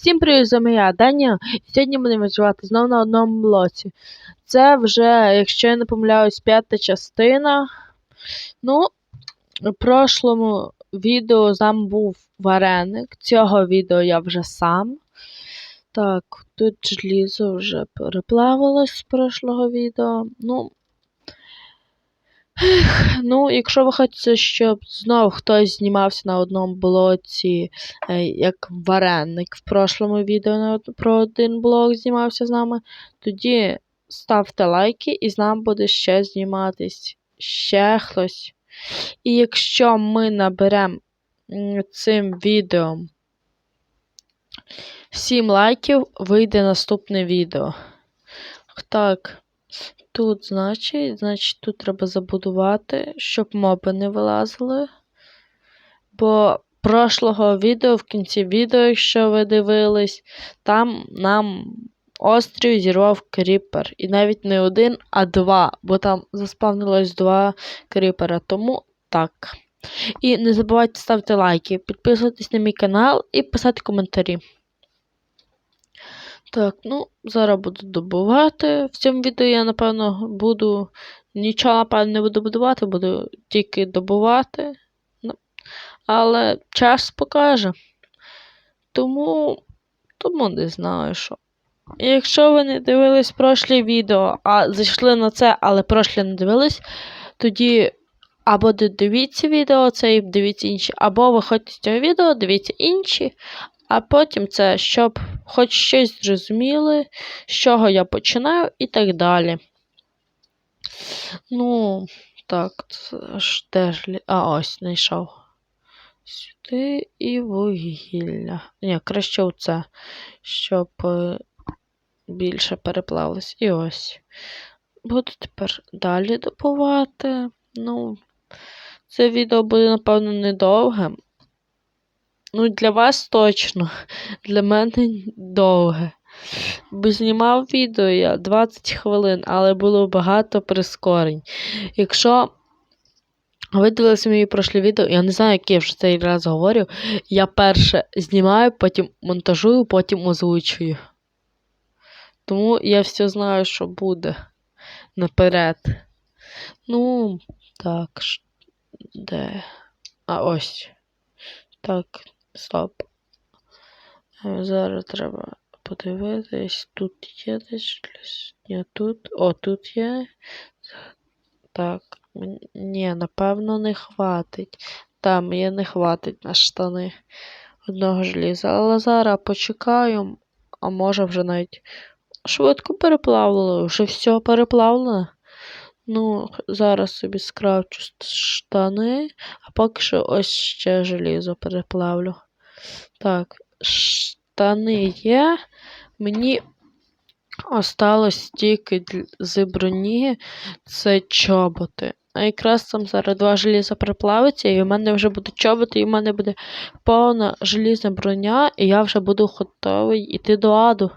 Всім привіт, з вами я, Даня. Сьогодні будемо відживати знову на одному блоці. Це вже, якщо я не помиляюсь, п'ята частина. Ну, в прошлому відео там був вареник. Цього відео я вже сам. Так, тут желізо вже переплавилось з прошлого відео. Ну, Ну, якщо ви хочете, щоб знову хтось знімався на одному блоці, е, як вареник в прошлому відео про один блок знімався з нами, тоді ставте лайки і з нами буде ще зніматись ще хтось. І якщо ми наберемо цим відео 7 лайків, вийде наступне відео. Так. Тут, значить, значить, тут треба забудувати, щоб моби не вилазили. Бо прошлого відео, в кінці відео, якщо ви дивились, там нам острів зірвав кріпер. І навіть не один, а два, бо там заспавнилось два кріпера. Тому так. І не забувайте ставити лайки, підписуватись на мій канал і писати коментарі. Так, ну, зараз буду добувати. В цьому відео я, напевно, буду. Нічого, напевно, не буду будувати, буду тільки добувати. Ну, Але час покаже. Тому. Тому не знаю що. Якщо ви не дивились прошлі відео, а зайшли на це, але прошлі не дивились, тоді або дивіться відео це і дивіться інші, або виходьте з цього відео, дивіться інші, а потім це, щоб хоч щось зрозуміли, з чого я починаю і так далі. Ну, так, це ж теж. А, ось знайшов. Сюди і вугілля. Ні, краще оце, щоб е, більше переплавилось. І ось. Буду тепер далі добувати. Ну, це відео буде, напевно, недовге. Ну, для вас точно. Для мене довге. Бо знімав відео я 20 хвилин, але було багато прискорень. Якщо ви дивилися мої прошлі відео, я не знаю, яке я вже цей раз говорю. Я перше знімаю, потім монтажую, потім озвучую. Тому я все знаю, що буде наперед. Ну, так. Де? А ось. Так. Стоп. Е, зараз треба подивитись. Тут є десь. Ні, тут. О, тут є. Так. Ні, напевно, не хватить. Там мені не хватить на штани одного желіза. Але зараз почекаю, а може вже навіть швидко переплавило. Вже все переплавлено. Ну, зараз собі скравчу штани, а поки що ось ще желізо переплавлю. Так, штани є. Мені осталось тільки з броні це чоботи. А якраз там зараз два желіза приплавиться, і в мене вже будуть чоботи, і в мене буде повна желізна броня, і я вже буду готовий йти до аду.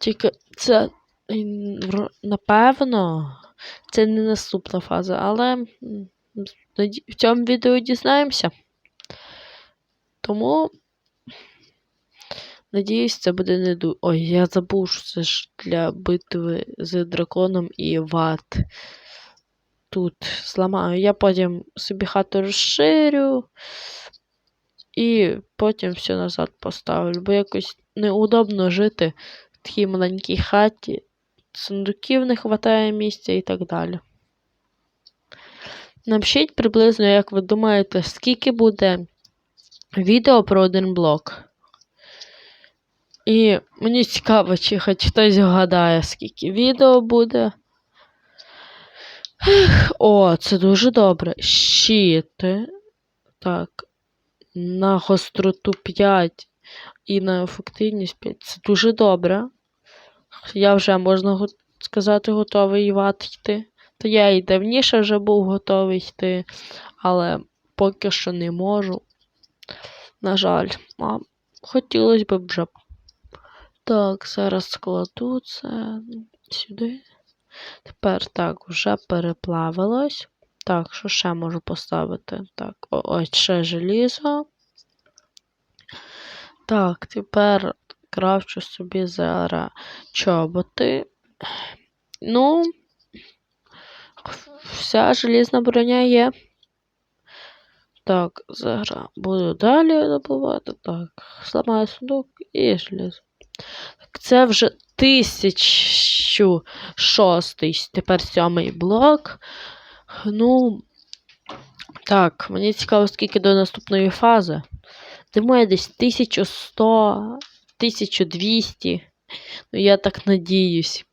Тільки це, напевно, це не наступна фаза, але в цьому відео дізнаємося. Тому. Надіюсь, це буде не ду. Ой, я забув, що це ж для битви з драконом і ват. Тут зламаю. Я потім собі хату розширю і потім все назад поставлю. Бо якось неудобно жити в такій маленькій хаті. Сундуків не вистачає місця і так далі. Напишіть приблизно, як ви думаєте, скільки буде відео про один блок. І мені цікаво, чи хоч хтось вгадає, скільки відео буде. О, це дуже добре. Щити. Так. На гостроту 5 і на ефективність 5. Це дуже добре. Я вже, можна сказати, готовий ват йти. То я і давніше вже був готовий йти, але поки що не можу. На жаль, а хотілося б вже. Так, зараз складу це сюди. Тепер так, вже переплавилось. Так, що ще можу поставити? Так, ось ще желізо. Так, тепер крафчу собі зараз чоботи. Ну, вся желізна броня є. Так, зараз буду далі добувати. Так, зламаю сундук і желізо. Так, це вже 1006 тепер сьомий блок. Ну, так, мені цікаво, скільки до наступної фази. Думаю, десь 1100, 1200. Ну, я так надіюсь.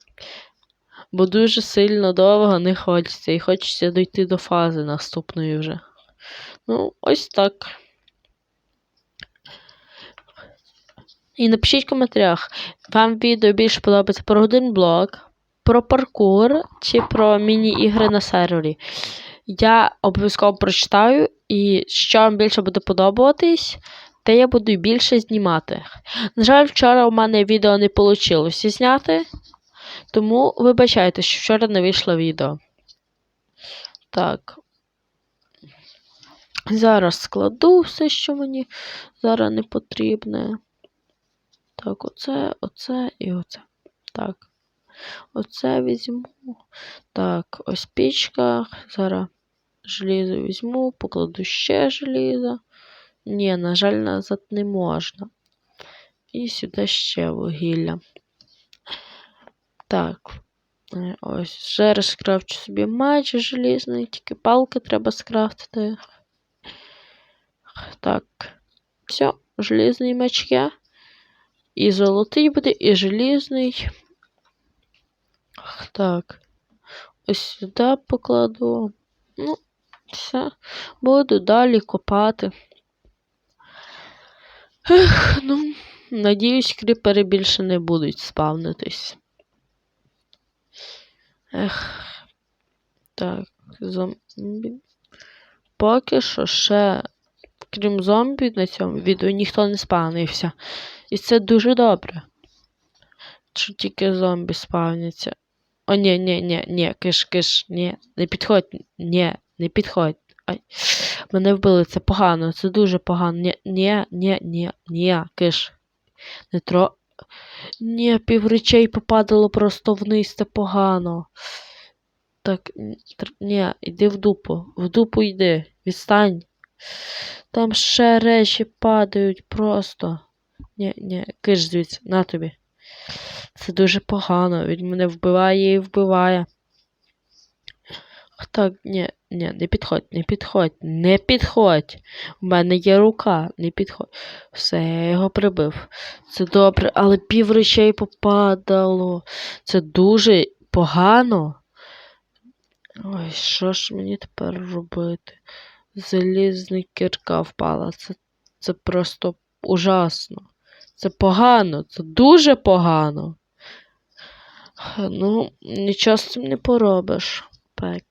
Бо дуже сильно довго не хочеться. І хочеться дойти до фази наступної вже. Ну, ось так. І напишіть в коментарях, вам відео більше подобається про один блок, про паркур чи про міні-ігри на сервері. Я обов'язково прочитаю, і що вам більше буде подобатись, те я буду більше знімати. На жаль, вчора у мене відео не вийшло зняти, тому вибачайте, що вчора не вийшло відео. Так. Зараз складу все, що мені зараз не потрібне. Так, оце, оце і оце. Так. Оце візьму. Так, ось пічка. Зараз желізо візьму, покладу ще желізо. Ні, на жаль, назад не можна. І сюди ще вугілля. Так. Е, ось, ще раз скрафчу собі меч желізний, тільки палки треба скрафтити. Так. Все, желізний меч є. І золотий буде, і желізний. Так. Ось сюди покладу. Ну, все. Буду далі копати. Ех, ну, надіюсь, кріпери більше не будуть спавнитись. Ех. Так, зомбі. Поки що ще, крім зомбі, на цьому відео ніхто не спавнився. І це дуже добре. Що тільки зомбі спавняться. О, ні, ні, ні, ні, киш, киш, ні, не підходь, ні, не підходь. Мене вбили, це погано, це дуже погано. Ні, ні, ні, ні, ні, киш. Не тро. Ні, пів речей попадало просто вниз, це погано. Так, ні, йди в дупу. В дупу йди. Відстань. Там ще речі падають просто. Ні, ні, киш звідси, на тобі. Це дуже погано. Він мене вбиває і вбиває. Так, ні, ні, не підходь, не підходь, не підходь. У мене є рука, не підходь. Все, я його прибив. Це добре, але пів речей попадало. Це дуже погано. Ой, що ж мені тепер робити? Залізний кірка впала. Це, Це просто ужасно. Це погано, це дуже погано. Ну, нічого з цим не поробиш. Так.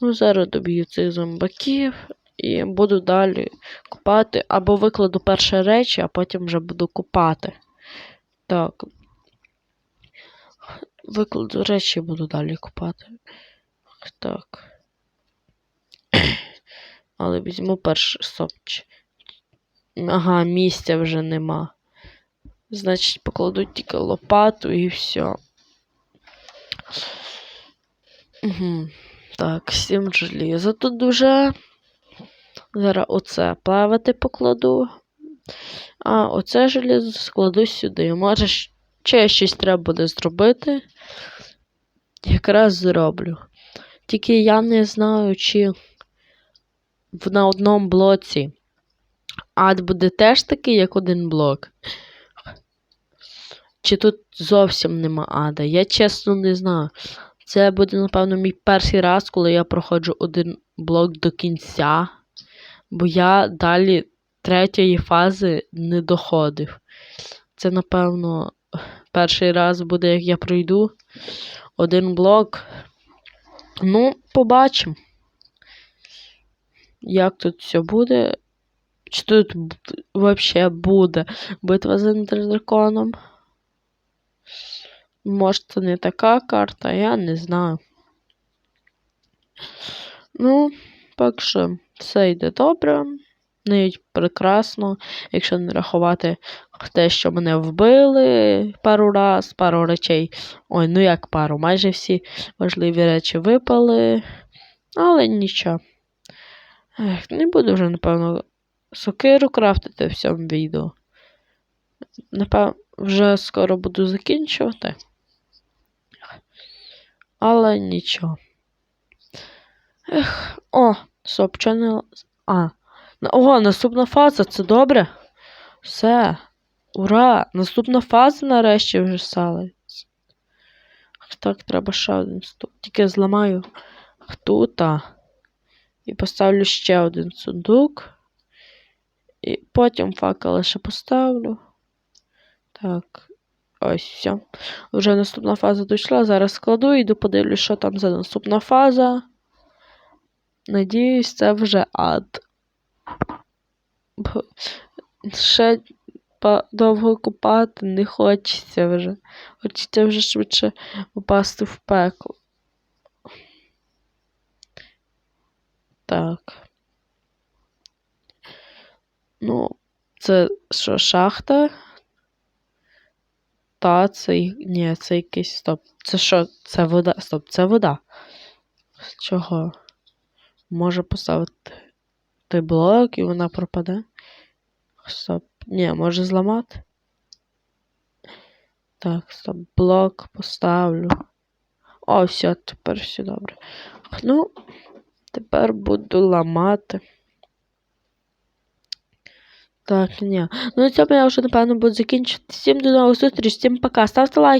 Ну, зараз доб'ю цих зомбаків і буду далі купати. Або викладу перші речі, а потім вже буду купати. Так. Викладу речі буду далі купати. Так. Але візьму перший сопч. Ага, місця вже нема. Значить, покладу тільки лопату і все. Угу. Так, сім желіза тут дуже. Зараз оце плавати покладу. А оце желізо складу сюди. Може, ще щось треба буде зробити. Якраз зроблю. Тільки я не знаю, чи на одному блоці ад буде теж такий, як один блок. Чи тут зовсім нема ада? Я чесно не знаю. Це буде, напевно, мій перший раз, коли я проходжу один блок до кінця. Бо я далі третьої фази не доходив. Це, напевно, перший раз буде, як я пройду один блок. Ну, побачимо. Як тут все буде? Чи тут взагалі буде битва з ендердраконом? Може, це не така карта, я не знаю. Ну, поки що все йде добре. навіть прекрасно, якщо не рахувати те, що мене вбили пару раз, пару речей. Ой, ну як пару, майже всі важливі речі випали. Але нічого. Ех, не буду вже, напевно, сокиру крафтити в цьому відео. Напевно, вже скоро буду закінчувати. Але нічого. Ех, о, стоп, не. А. Ого, наступна фаза, це добре? Все. Ура! Наступна фаза нарешті вже стала. Так, треба ще один ступ. Тільки зламаю тут. І поставлю ще один сундук. І потім факели ще поставлю. Так. Ось все. Вже наступна фаза дійшла. Зараз складу і йду подивлюсь, що там за наступна фаза. Надіюсь, це вже ад. Бо ще довго купати не хочеться вже. Хочеться вже швидше попасти в пекло. Так. Ну, це що, шахта? Та, це. Ні, це якийсь. Стоп. Це що? Це вода. Стоп, це вода. Чого? Може поставити той блок і вона пропаде? Стоп. Ні, може зламати? Так, стоп, блок поставлю. О, все, тепер все добре. Ну, тепер буду ламати. Так, ні. Ну, на цьому я вже, напевно, буду закінчити. Всім до нових зустріч, всім пока. Ставте лайк.